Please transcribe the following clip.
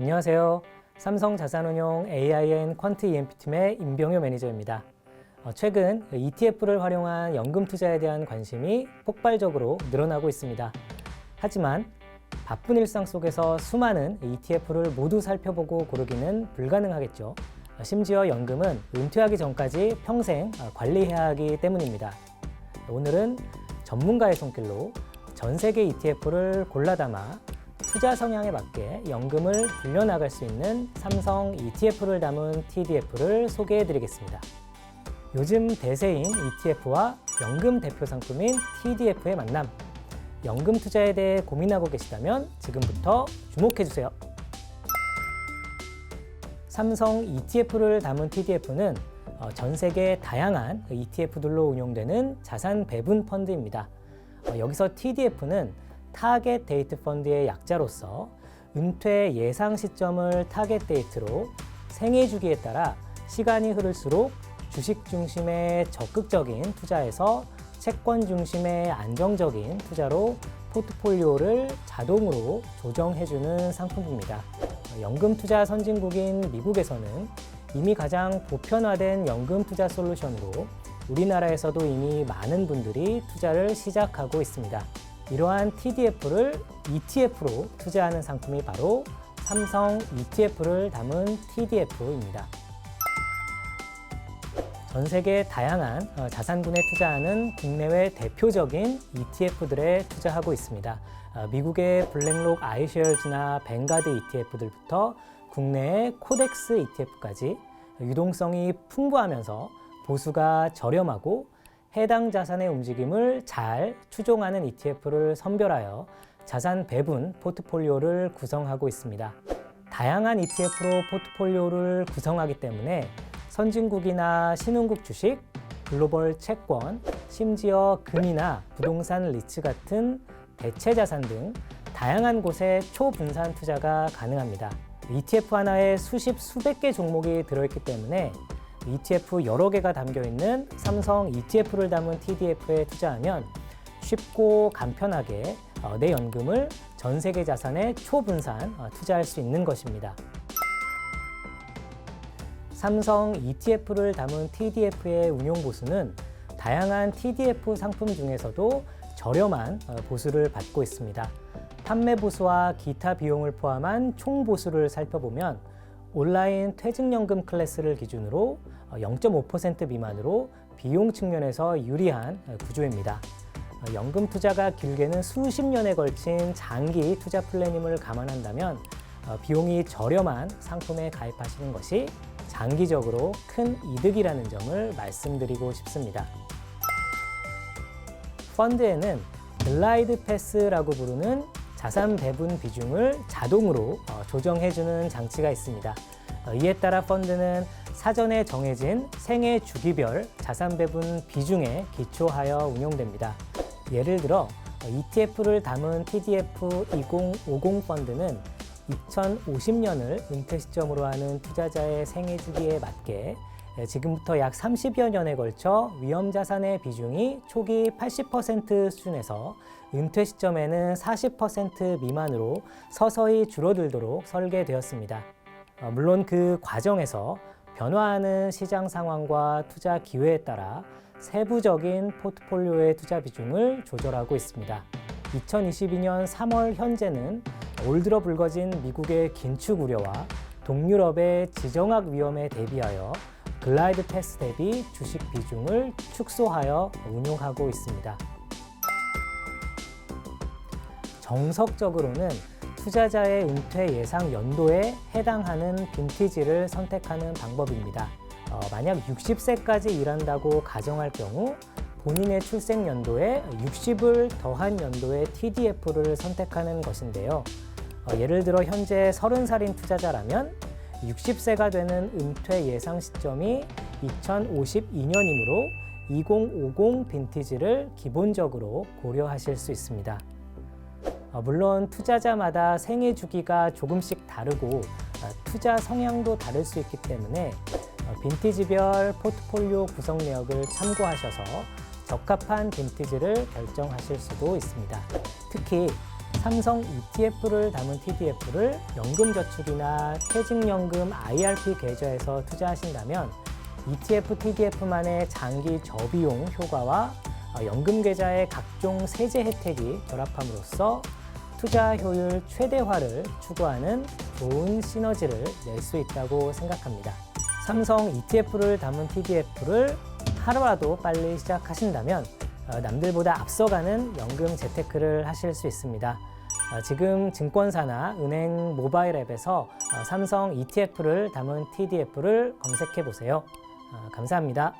안녕하세요. 삼성 자산운용 AIN 퀀트 EMP 팀의 임병효 매니저입니다. 어, 최근 ETF를 활용한 연금 투자에 대한 관심이 폭발적으로 늘어나고 있습니다. 하지만 바쁜 일상 속에서 수많은 ETF를 모두 살펴보고 고르기는 불가능하겠죠. 어, 심지어 연금은 은퇴하기 전까지 평생 어, 관리해야 하기 때문입니다. 오늘은 전문가의 손길로 전 세계 ETF를 골라 담아 투자 성향에 맞게 연금을 불려나갈 수 있는 삼성 ETF를 담은 TDF를 소개해 드리겠습니다. 요즘 대세인 ETF와 연금 대표 상품인 TDF의 만남. 연금 투자에 대해 고민하고 계시다면 지금부터 주목해 주세요. 삼성 ETF를 담은 TDF는 어, 전 세계 다양한 ETF들로 운용되는 자산 배분 펀드입니다. 어, 여기서 TDF는 타겟 데이트 펀드의 약자로서 은퇴 예상 시점을 타겟 데이트로 생애 주기에 따라 시간이 흐를수록 주식 중심의 적극적인 투자에서 채권 중심의 안정적인 투자로 포트폴리오를 자동으로 조정해주는 상품입니다. 연금 투자 선진국인 미국에서는 이미 가장 보편화된 연금 투자 솔루션으로 우리나라에서도 이미 많은 분들이 투자를 시작하고 있습니다. 이러한 TDF를 ETF로 투자하는 상품이 바로 삼성 ETF를 담은 TDF입니다. 전 세계 다양한 어, 자산군에 투자하는 국내외 대표적인 ETF들에 투자하고 있습니다. 어, 미국의 블랙록 아이쉐어즈나 뱅가드 ETF들부터 국내의 코덱스 ETF까지 유동성이 풍부하면서 보수가 저렴하고 해당 자산의 움직임을 잘 추종하는 ETF를 선별하여 자산 배분 포트폴리오를 구성하고 있습니다. 다양한 ETF로 포트폴리오를 구성하기 때문에 선진국이나 신흥국 주식, 글로벌 채권, 심지어 금이나 부동산 리츠 같은 대체 자산 등 다양한 곳에 초분산 투자가 가능합니다. ETF 하나에 수십, 수백 개 종목이 들어있기 때문에 ETF 여러 개가 담겨 있는 삼성 ETF를 담은 TDF에 투자하면 쉽고 간편하게 어, 내 연금을 전 세계 자산에 초분산 어, 투자할 수 있는 것입니다. 삼성 ETF를 담은 TDF의 운용 보수는 다양한 TDF 상품 중에서도 저렴한 어, 보수를 받고 있습니다. 판매 보수와 기타 비용을 포함한 총 보수를 살펴보면 온라인 퇴직연금 클래스를 기준으로 0.5% 미만으로 비용 측면에서 유리한 어, 구조입니다. 어, 연금 투자가 길게는 수십 년에 걸친 장기 투자 플랜임을 감안한다면 어, 비용이 저렴한 상품에 가입하시는 것이 장기적으로 큰 이득이라는 점을 말씀드리고 싶습니다. 펀드에는 글라이드 패스라고 부르는 자산 배분 비중을 자동으로 어, 조정해주는 장치가 있습니다. 어, 이에 따라 펀드는 사전에 정해진 생애 주기별 자산 배분 비중에 기초하여 운용됩니다. 예를 들어 ETF를 담은 TDF 2050 펀드는 2050년을 은퇴 시점으로 하는 투자자의 생애 주기에 맞게 지금부터 약 30여 년에 걸쳐 위험 자산의 비중이 초기 80% 수준에서 은퇴 시점에는 40% 미만으로 서서히 줄어들도록 설계되었습니다. 어, 물론 그 과정에서 변화하는 시장 상황과 투자 기회에 따라 세부적인 포트폴리오의 투자 비중을 조절하고 있습니다. 2022년 3월 현재는 올 들어 불거진 미국의 긴축 우려와 동유럽의 지정학 위험에 대비하여 글라이드 패스 대비 주식 비중을 축소하여 운용하고 있습니다. 정석적으로는 투자자의 은퇴 예상 연도에 해당하는 빈티지를 선택하는 방법입니다. 어, 만약 60세까지 일한다고 가정할 경우 본인의 출생 연도에 60을 더한 연도의 TDF를 선택하는 것인데요. 어, 예를 들어 현재 30살인 투자자라면 60세가 되는 은퇴 예상 시점이 2052년이므로 2050 빈티지를 기본적으로 고려하실 수 있습니다. 어, 물론 투자자마다 생애 주기가 조금씩 다르고 어, 투자 성향도 다를 수 있기 때문에 어, 빈티지별 포트폴리오 구성 내역을 참고하셔서 적합한 빈티지를 결정하실 수도 있습니다. 특히 삼성 ETF를 담은 TDF를 연금저축이나 퇴직연금 IRP 계좌에서 투자하신다면 ETF, TDF만의 장기 저비용 효과와 어, 연금 계좌의 각종 세제 혜택이 결합함으로써 투자 효율 최대화를 추구하는 좋은 시너지를 낼 수 있다고 생각합니다. 삼성 ETF를 담은 TDF를 하루라도 빨리 시작하신다면 어, 남들보다 앞서가는 연금 재테크를 하실 수 있습니다. 어, 지금 증권사나 은행 모바일 앱에서 어, 삼성 ETF를 담은 TDF를 검색해 보세요. 어, 감사합니다.